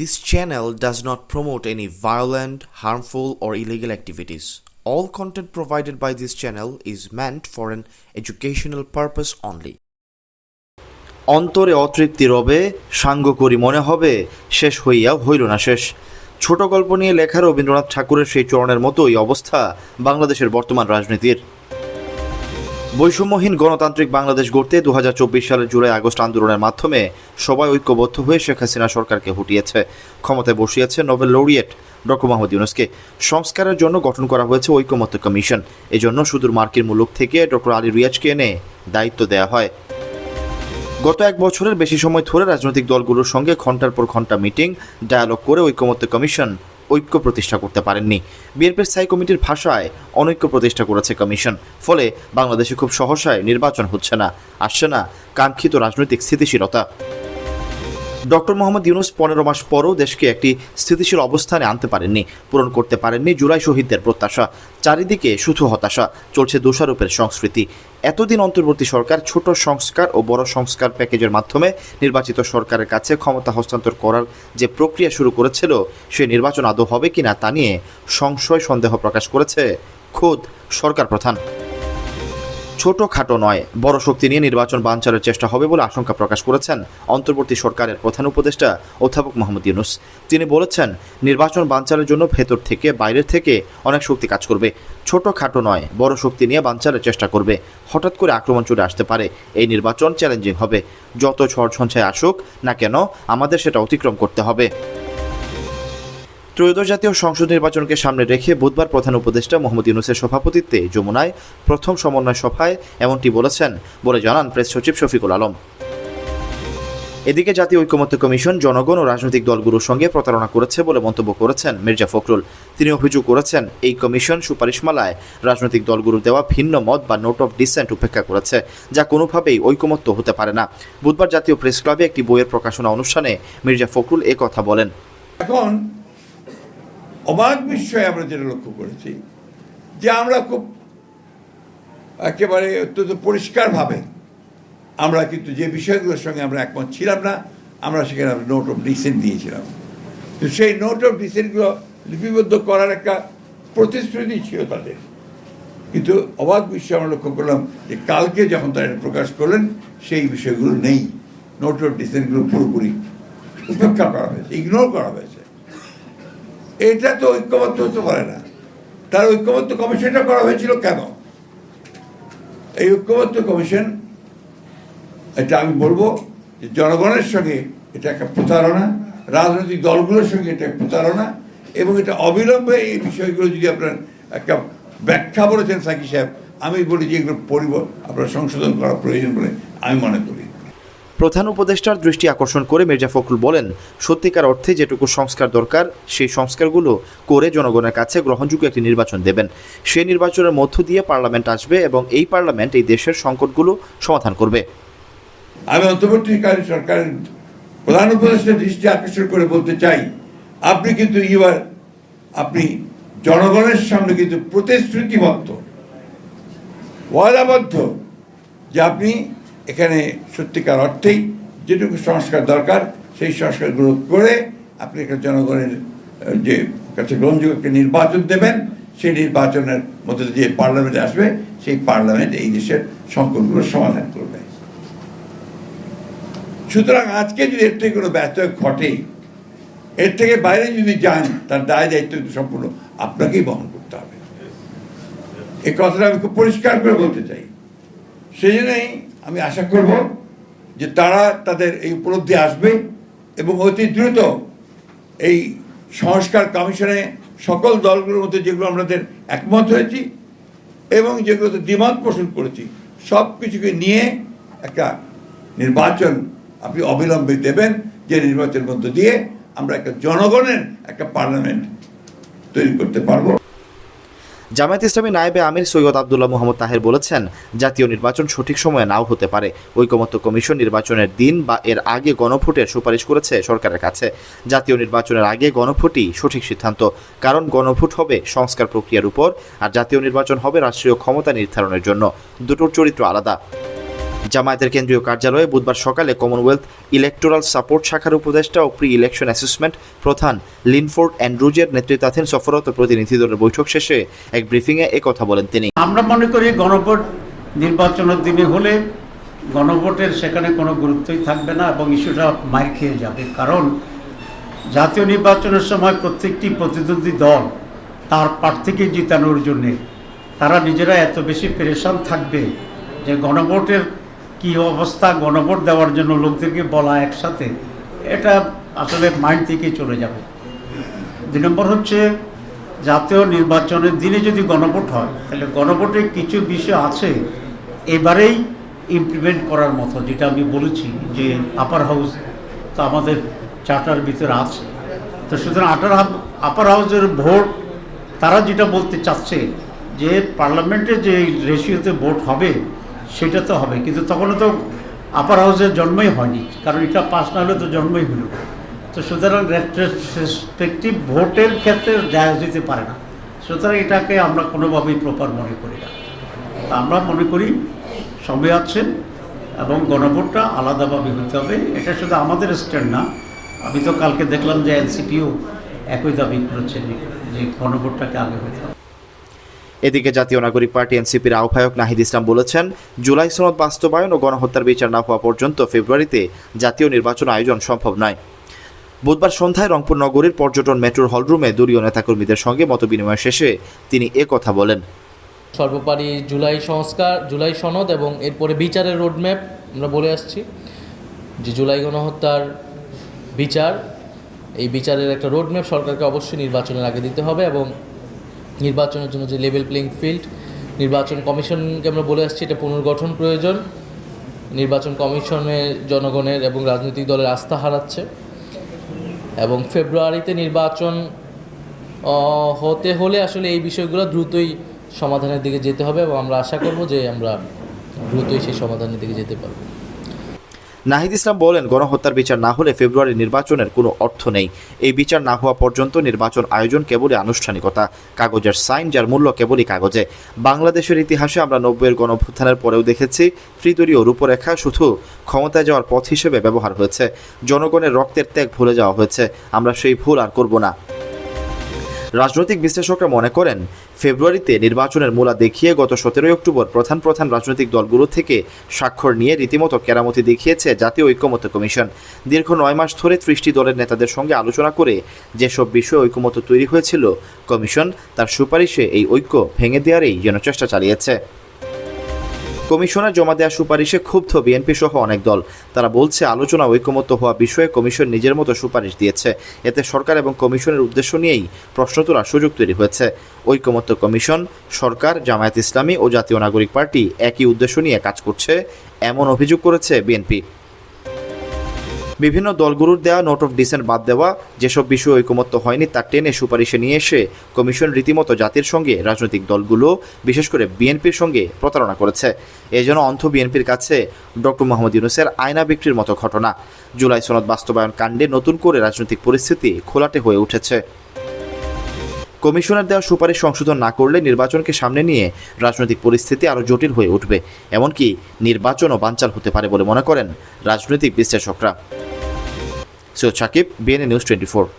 This channel does not promote any violent, harmful, or illegal activities. All content provided by this channel is meant for an educational purpose only. অন্তরে অতৃপ্তি রবে সাঙ্গ করি মনে হবে শেষ হইয়া হইল না শেষ ছোট গল্প নিয়ে লেখা রবীন্দ্রনাথ ঠাকুরের সেই চরণের মতোই অবস্থা বাংলাদেশের বর্তমান রাজনীতির বৈষম্যহীন গণতান্ত্রিক বাংলাদেশ গড়তে দু হাজার চব্বিশ সালের জুলাই আগস্ট আন্দোলনের মাধ্যমে সবাই ঐক্যবদ্ধ হয়ে শেখ হাসিনা সরকারকে হটিয়েছে। ক্ষমতায় বসিয়েছে নোবেল লৌরিয়েট ডক্টর মোহাম্মদ ইউনুসকে। সংস্কারের জন্য গঠন করা হয়েছে ঐক্যমত্য কমিশন। এজন্য সুদূর মার্কিন মুলুক থেকে ডক্টর আলী রিয়াজকে এনে দায়িত্ব দেওয়া হয়। গত এক বছরের বেশি সময় ধরে রাজনৈতিক দলগুলোর সঙ্গে ঘণ্টার পর ঘণ্টা মিটিং, ডায়ালগ করে ঐক্যমত্য কমিশন ঐক্য প্রতিষ্ঠা করতে পারেননি। বিএনপির স্থায়ী কমিটির ভাষায় অনৈক্য প্রতিষ্ঠা করেছে কমিশন। ফলে বাংলাদেশে খুব সহসায় নির্বাচন হচ্ছে না, আসছে না কাঙ্ক্ষিত রাজনৈতিক স্থিতিশীলতা। ডক্টর মোহাম্মদ ইউনুস পনেরো মাস পরও দেশকে একটি স্থিতিশীল অবস্থানে আনতে পারেননি, পূরণ করতে পারেননি জুলাই শহীদদের প্রত্যাশা। চারিদিকে শুধু হতাশা, চলছে দোষারোপের সংস্কৃতি। এতদিন অন্তর্বর্তী সরকার ছোট সংস্কার ও বড় সংস্কার প্যাকেজের মাধ্যমে নির্বাচিত সরকারের কাছে ক্ষমতা হস্তান্তর করার যে প্রক্রিয়া শুরু করেছিল, সে নির্বাচন আদৌ হবে কিনা তা নিয়ে সংশয় সন্দেহ প্রকাশ করেছে খোদ সরকার প্রধান। ছোট খাটো নয়, বড় শক্তি নিয়ে নির্বাচন বানচালের চেষ্টা হবে বলে আশঙ্কা প্রকাশ করেছেন অন্তর্বর্তী সরকারের প্রধান উপদেষ্টা অধ্যাপক মোহাম্মদ ইউনুস। তিনি বলেছেন, নির্বাচন বানচালের জন্য ভেতর থেকে বাইরের থেকে অনেক শক্তি কাজ করবে। ছোট খাটো নয়, বড় শক্তি নিয়ে বানচালের চেষ্টা করবে। হঠাৎ করে আক্রমণ চলে আসতে পারে। এই নির্বাচন চ্যালেঞ্জিং হবে। যত ঝড় ঝঞ্ঝায় আসুক না কেন, আমাদের সেটা অতিক্রম করতে হবে। ত্রয়োদশ জাতীয় সংসদ নির্বাচনকে সামনে রেখে বুধবার প্রধান উপদেষ্টা মোহাম্মদ ইউনুসের সভাপতিত্বে যমুনায় প্রথম সমন্বয় সভায় এমনটি বলেছেন বলে জানান প্রেস সচিব শফিকুল আলম। এদিকে জাতীয় ঐক্যমত্য কমিশন, জনগণ ও রাজনৈতিক দলগুলোর সঙ্গে প্রতারণা করেছে বলে মন্তব্য করেছেন মির্জা ফখরুল। তিনি অভিযোগ করেছেন, এই কমিশন সুপারিশমালায় রাজনৈতিক দলগুলোর দেওয়া ভিন্ন মত বা নোট অফ ডিসেন্ট উপেক্ষা করেছে, যা কোনোভাবেই ঐকমত্য হতে পারে না। বুধবার জাতীয় প্রেস ক্লাবে একটি বইয়ের প্রকাশনা অনুষ্ঠানে মির্জা ফখরুল কথা বলেন। এখন অবাক বিস্ময়ে আমরা যেটা লক্ষ্য করেছি যে আমরা খুব একেবারে অত্যন্ত পরিষ্কারভাবে আমরা কিন্তু যে বিষয়গুলোর সঙ্গে আমরা একমত ছিলাম না, আমরা সেখানে নোট অফ ডিসেন্ট দিয়েছিলাম। তো সেই নোট অফ ডিসেন্টগুলো লিপিবদ্ধ করার একটা প্রতিশ্রুতি ছিল তাদের। কিন্তু অবাক বিষয় আমরা লক্ষ্য করলাম যে কালকে যখন তারা প্রকাশ করলেন, সেই বিষয়গুলো নেই। নোট অফ ডিসেন্টগুলো পুরোপুরি উপেক্ষা করা হয়েছে ইগনোর করা হয়েছে। এটা তো ঐক্যবদ্ধ হতে পারে না। তার ঐক্যবদ্ধ কমিশনটা করা হয়েছিল কেন? এই ঐক্যবদ্ধ কমিশন, এটা আমি বলব যে জনগণের সঙ্গে এটা একটা প্রতারণা, রাজনৈতিক দলগুলোর সঙ্গে এটা প্রতারণা, এবং এটা অবিলম্বে এই বিষয়গুলো যদি আপনার একটা ব্যাখ্যা বলেছেন সাকি সাহেব, আমি বলি যে এগুলো পরিব, আপনার সংশোধন করা প্রয়োজন বলে আমি মনে করি। প্রধান উপদেষ্টার দৃষ্টি আকর্ষণ করে মির্জা ফখরুল বলেন, সত্যিকার অর্থে যেটুকু সংস্কার দরকার, সেই সংস্কারগুলো করে জনগণের কাছে গ্রহণযোগ্য একটি নির্বাচন দেবেন। সেই নির্বাচনের মধ্য দিয়ে পার্লামেন্ট আসবে এবং এই পার্লামেন্ট এই দেশের সংকটগুলো সমাধান করবে। আমি অন্তর্বর্তীকালীন সরকারের প্রধান উপদেষ্টার দৃষ্টি আকর্ষণ করে বলতে চাই, আপনি কিন্তু এবার, আপনি জনগণের সামনে কিন্তু প্রতিশ্রুতিবদ্ধ, ওয়াদাবদ্ধ যে আপনি এখানে সত্যিকার অর্থেই যেটুকু সংস্কার দরকার, সেই সংস্কারগুলো করে আপনি এখানে জনগণের যে কাছে গ্রহণযোগ্য একটা নির্বাচন দেবেন, সেই নির্বাচনের মধ্যে যে পার্লামেন্ট আসবে, সেই পার্লামেন্ট এই দেশের সংকটগুলোর সমাধান করবে। সুতরাং আজকে যদি এর থেকে কোনো ব্যস্ত ঘটে, এর থেকে বাইরে যদি যান, তার দায় দায়িত্ব সম্পূর্ণ আপনাকেই বহন করতে হবে। এই কথাটা আমি খুব পরিষ্কার করে বলতে চাই। সেই জন্যই আমি আশা করব যে তারা তাদের এই উপলব্ধি আসবে এবং অতি দ্রুত এই সংস্কার কমিশনে সকল দলগুলোর মধ্যে যেগুলো আমাদের একমত হয়েছি এবং যেগুলোতে দ্বিমত পোষণ করেছি সব কিছুকে নিয়ে একটা নির্বাচন আপনি অবিলম্বে দেবেন, যে নির্বাচনের মধ্য দিয়ে আমরা একটা জনগণের একটা পার্লামেন্ট তৈরি করতে পারব। জামায়াত ইসলামী নায়েবে আমির সৈয়দ আবদুল্লাহ মোহাম্মদ তাহের বলেছেন, জাতীয় নির্বাচন সঠিক সময়ে নাও হতে পারে। ঐকমত্য কমিশন নির্বাচনের দিন বা এর আগে গণভোটের সুপারিশ করেছে সরকারের কাছে। জাতীয় নির্বাচনের আগে গণভোটই সঠিক সিদ্ধান্ত। কারণ গণভোট হবে সংস্কার প্রক্রিয়ার উপর, আর জাতীয় নির্বাচন হবে রাষ্ট্রীয় ক্ষমতা নির্ধারণের জন্য। দুটোর চরিত্র আলাদা। জামায়াতের কেন্দ্রীয় কার্যালয়ে বুধবার সকালে কমনওয়েলথ ইলেকটোরাল সাপোর্ট শাখার উপদেষ্টা ও প্রি ইলেকশন অ্যাসেসমেন্ট প্রধান লিনফোর্ড অ্যান্ড্রুজের নেতৃত্বাধীন সফররত প্রতিনিধি দলের বৈঠক শেষে এক ব্রিফিংয়ে একথা বলেন তিনি। আমরা মনে করি গণভোট নির্বাচনের দিনে হলে গণভোটের সেখানে কোনো গুরুত্বই থাকবে না এবং ইস্যুটা মার খেয়ে যাবে। কারণ জাতীয় নির্বাচনের সময় প্রত্যেকটি প্রতিদ্বন্দ্বী দল তার প্রার্থীকে জিতানোর জন্যে তারা নিজেরা এত বেশি পেরেশান থাকবে যে গণভোটের কী অবস্থা গণভোট দেওয়ার জন্য লোকদেরকে বলা একসাথে, এটা আসলে মাইন্ড থেকেই চলে যাবে। দুই নম্বর হচ্ছে, জাতীয় নির্বাচনের দিনে যদি গণভোট হয়, তাহলে গণভোটে কিছু বিষয় আছে, এবারেই ইমপ্লিমেন্ট করার মতো, যেটা আমি বলেছি যে আপার হাউস তো আমাদের চার্টার ভিতরে আছে। তো সুতরাং আটার আপার হাউসের ভোট, তারা যেটা বলতে চাচ্ছে যে পার্লামেন্টে যে রেশিওতে ভোট হবে সেটা তো হবে। কিন্তু তখনও তো আপার হাউসের জন্মই হয়নি। কারণ এটা পাস না হলে তো জন্মই হলো তো সুতরাং রেসপেক্টিভ ভোটের ক্ষেত্রে জায়গা দিতে পারে না। সুতরাং এটাকে আমরা কোনোভাবেই প্রপার মনে করি না। আমরা মনে করি সময় আছে এবং গণভোটটা আলাদাভাবে হতে হবে। এটা শুধু আমাদের স্ট্যান্ড না। আমি তো কালকে দেখলাম যে এনসিপিও একই দাবি করেছেন যে গণভোটটাকে আগে হতে হবে। এদিকে জাতীয় নাগরিক পার্টি এনসিপির আহ্বায়ক নাহিদ ইসলাম বলেছেন, জুলাই সনদ বাস্তবায়ন ও গণহত্যার বিচার না হওয়া পর্যন্ত ফেব্রুয়ারিতে জাতীয় নির্বাচন আয়োজন সম্ভব নয়। বুধবার সন্ধ্যায় রংপুর নগরীর পর্যটন মেট্রোর হলরুমে দলীয় নেতাকর্মীদের সঙ্গে মতবিনিময় শেষে তিনি এ কথা বলেন। সর্বোপরি জুলাই সংস্কার, জুলাই সনদ এবং এরপরে বিচারের রোডম্যাপ আমরা বলে আসছি যে জুলাই গণহত্যার বিচার, এই বিচারের একটা রোডম্যাপ সরকারকে অবশ্যই নির্বাচনের আগে দিতে হবে এবং নির্বাচনের জন্য যে লেভেল প্লেইং ফিল্ড নির্বাচন কমিশনকে আমরা বলে আসছি, এটা পুনর্গঠন প্রয়োজন। নির্বাচন কমিশনে জনগণের এবং রাজনৈতিক দলের আস্থা হারাচ্ছে। এবং ফেব্রুয়ারিতে নির্বাচন হতে হলে আসলে এই বিষয়গুলো দ্রুতই সমাধানের দিকে যেতে হবে এবং আমরা আশা করব যে আমরা দ্রুতই সেই সমাধানের দিকে যেতে পারব। নাহিদ ইসলাম বলেন, গণহত্যার বিচার না হলে ফেব্রুয়ারি নির্বাচনের কোনো অর্থ নেই। এই বিচার না হওয়া পর্যন্ত নির্বাচন আয়োজন কেবলই আনুষ্ঠানিকতা, কাগজের সাইন যার মূল্য কেবলই কাগজে। বাংলাদেশের ইতিহাসে আমরা নব্বইয়ের গণভ্যুত্থানের পরেও দেখেছি, ত্রিদলীয় রূপরেখা শুধু ক্ষমতায় যাওয়ার পথ হিসেবে ব্যবহার হয়েছে। জনগণের রক্তের ত্যাগ ভুলে যাওয়া হয়েছে। আমরা সেই ভুল আর করব না। রাজনৈতিক বিশ্লেষকরা মনে করেন, ফেব্রুয়ারিতে নির্বাচনের মূলা দেখিয়ে গত সতেরোই অক্টোবর প্রধান প্রধান রাজনৈতিক দলগুলো থেকে স্বাক্ষর নিয়ে রীতিমতো কেরামতি দেখিয়েছে জাতীয় ঐক্যমত্য কমিশন। দীর্ঘ নয় মাস ধরে ত্রিশটি দলের নেতাদের সঙ্গে আলোচনা করে যেসব বিষয়ে ঐক্যমত্য তৈরি হয়েছিল, কমিশন তার সুপারিশে এই ঐক্য ভেঙে দেওয়ারই যেন চেষ্টা চালিয়েছে। কমিশনের জমা দেওয়া সুপারিশে ক্ষুব্ধ বিএনপি সহ অনেক দল। তারা বলছে, আলোচনা ঐকমত্য হওয়া বিষয়ে কমিশন নিজের মতো সুপারিশ দিয়েছে। এতে সরকার এবং কমিশনের উদ্দেশ্য নিয়েই প্রশ্ন তোলার সুযোগ তৈরি হয়েছে। ঐকমত্য কমিশন, সরকার, জামায়াত ইসলামী ও জাতীয় নাগরিক পার্টি একই উদ্দেশ্য নিয়ে কাজ করছে, এমন অভিযোগ করেছে বিএনপি। বিভিন্ন দলগুলোর দেওয়া নোট অফ ডিসেন্ট বাদ দেওয়া, যেসব বিষয়ে ঐকমত্য হয়নি তা টেনে সুপারিশে নিয়ে এসে কমিশন রীতিমতো জাতির সঙ্গে রাজনৈতিক দলগুলো, বিশেষ করে বিএনপির সঙ্গে প্রতারণা করেছে। এজন্য অন্ধ বিএনপির কাছে ডক্টর মোহাম্মদ ইউনুসের আয়না বিক্রির মতো ঘটনা। জুলাই সনদ বাস্তবায়ন কাণ্ডে নতুন করে রাজনৈতিক পরিস্থিতি খোলাটে হয়ে উঠেছে। কমিশনের দেওয়া সুপারিশ সংশোধন না করলে নির্বাচনকে সামনে নিয়ে রাজনৈতিক পরিস্থিতি আরও জটিল হয়ে উঠবে। এমনকি নির্বাচনও বাঞ্চাল হতে পারে বলে মনে করেন রাজনৈতিক বিশ্লেষকরা। So Chakib, BNN News 24.